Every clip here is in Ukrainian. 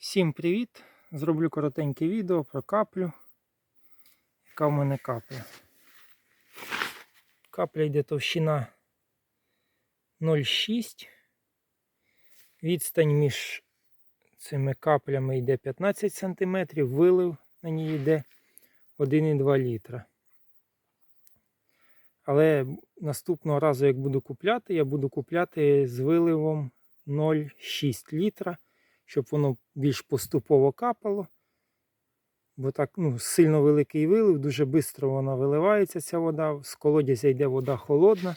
Всім привіт! Зроблю коротеньке відео про каплю. Яка в мене капля. Капля йде товщина 0,6. Відстань між цими каплями йде 15 см, вилив на ній йде 1,2 літра. Але наступного разу, як буду купляти, я буду купляти з виливом 0,6 літра щоб воно більш поступово капало. Бо так ну, сильно великий вилив, дуже швидко вона виливається, ця вода. З колодязя йде вода холодна.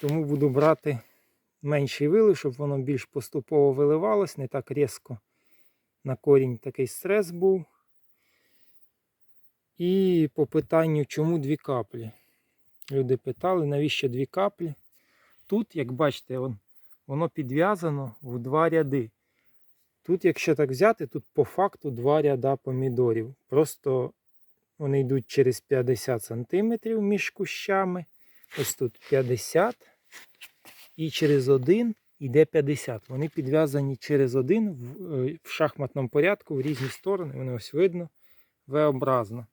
Тому буду брати менший вилив, щоб воно більш поступово виливалось, не так різко на корінь такий стрес був. І по питанню, чому дві каплі? Люди питали, навіщо дві каплі? Тут, як бачите, воно підв'язано в два ряди. Тут, якщо так взяти, тут по факту два ряда помідорів. Просто вони йдуть через 50 см між кущами. Ось тут 50 і через один йде 50. Вони підв'язані через один в, е, в шахматному порядку в різні сторони. Вони ось видно V-образно.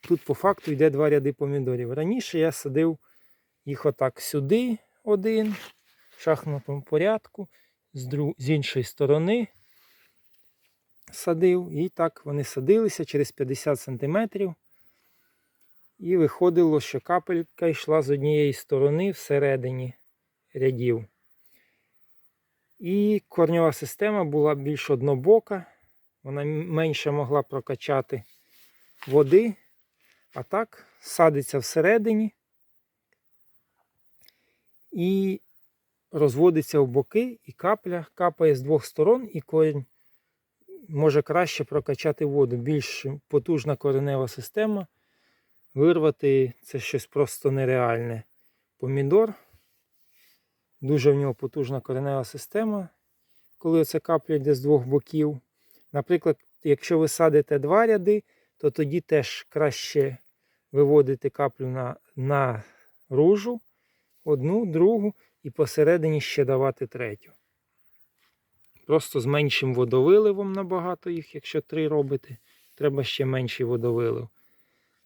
Тут по факту йде два ряди помідорів. Раніше я садив їх отак сюди один, в шахматному порядку, з іншої сторони садив. І так вони садилися через 50 см. І виходило, що капелька йшла з однієї сторони всередині рядів. І корньова система була більш однобока, вона менше могла прокачати води, а так садиться всередині і розводиться в боки, і капля капає з двох сторон, і корінь може краще прокачати воду. Більш потужна коренева система. Вирвати це щось просто нереальне. Помідор. Дуже в нього потужна коренева система, коли ця капля йде з двох боків. Наприклад, якщо ви садите два ряди, то тоді теж краще виводити каплю на, на ружу, одну, другу і посередині ще давати третю. Просто з меншим водовиливом набагато їх, якщо три робити, треба ще менший водовилив.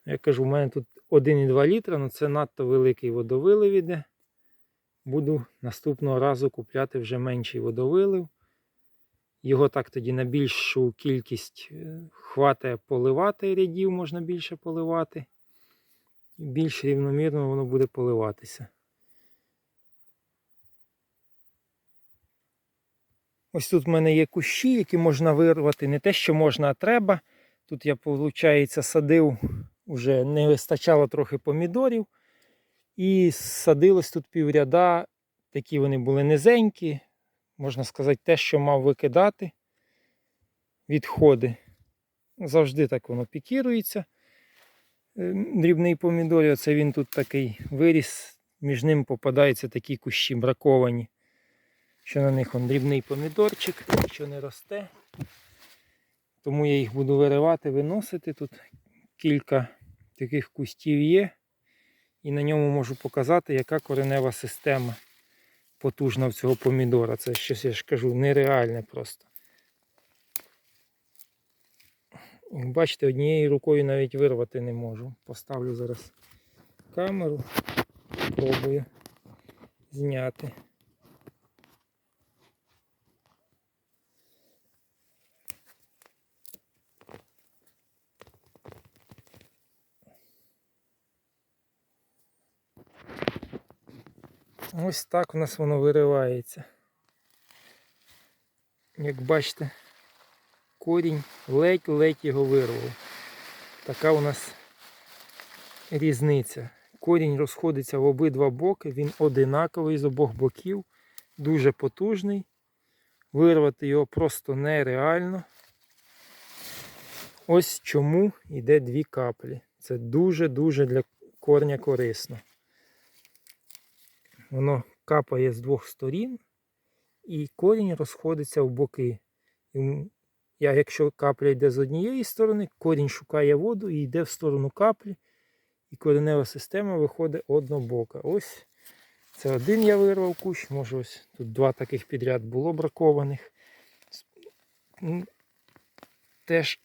Я кажу, у мене тут 1,2 літра, але це надто великий водовилив іде. Буду наступного разу купляти вже менший водовилив. Його так тоді на більшу кількість е, хватає поливати рядів, можна більше поливати. Більш рівномірно воно буде поливатися. Ось тут в мене є кущі, які можна вирвати. Не те, що можна, а треба. Тут я, виходить, садив, вже не вистачало трохи помідорів. І садилось тут півряда. Такі вони були низенькі. Можна сказати, те, що мав викидати. Відходи. Завжди так воно пікірується. Е, дрібний помідор, оце він тут такий виріс, між ним попадаються такі кущі браковані що на них он дрібний помідорчик, що не росте. Тому я їх буду виривати, виносити. Тут кілька таких кустів є. І на ньому можу показати, яка коренева система потужна в цього помідора. Це щось я ж кажу, нереальне просто. Як бачите, однією рукою навіть вирвати не можу. Поставлю зараз камеру, спробую зняти. Ось так у нас воно виривається. Як бачите, корінь ледь-ледь його вирвав. Така у нас різниця. Корінь розходиться в обидва боки, він одинаковий з обох боків, дуже потужний. Вирвати його просто нереально. Ось чому йде дві каплі. Це дуже-дуже для корня корисно. Воно капає з двох сторін і корінь розходиться в боки. Я, Якщо капля йде з однієї сторони, корінь шукає воду і йде в сторону каплі, і коренева система виходить однобока. Ось це один я вирвав кущ, може ось тут два таких підряд було бракованих. Теж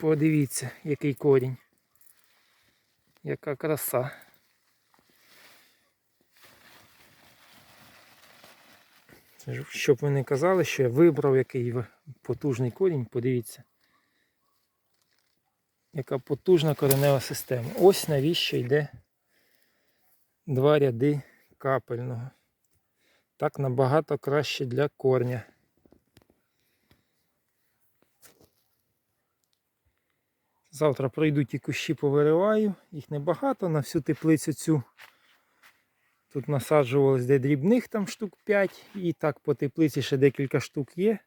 подивіться, який корінь. Яка краса. Це ж, Щоб ви не казали, що я вибрав який потужний корінь, подивіться. Яка потужна коренева система. Ось навіщо йде два ряди капельного. Так набагато краще для корня. Завтра пройду ті кущі повириваю, їх небагато на всю теплицю цю. Тут насаджувалось де дрібних там штук 5 і так по теплиці ще декілька штук є.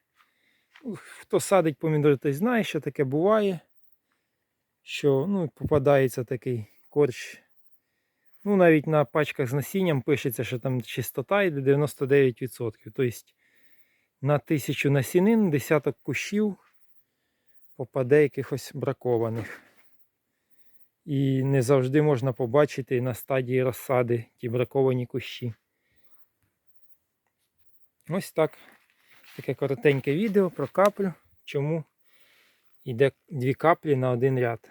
Ну, Хто садить помідори, той знає, що таке буває. Що ну, попадається такий корч. Ну, навіть на пачках з насінням пишеться, що там чистота йде 99%. Тобто на тисячу насінин десяток кущів попаде якихось бракованих. І не завжди можна побачити на стадії розсади ті браковані кущі. Ось так. Таке коротеньке відео про каплю, чому йде дві каплі на один ряд.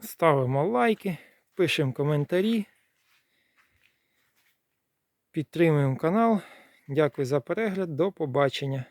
Ставимо лайки, пишемо коментарі, підтримуємо канал. Дякую за перегляд. До побачення.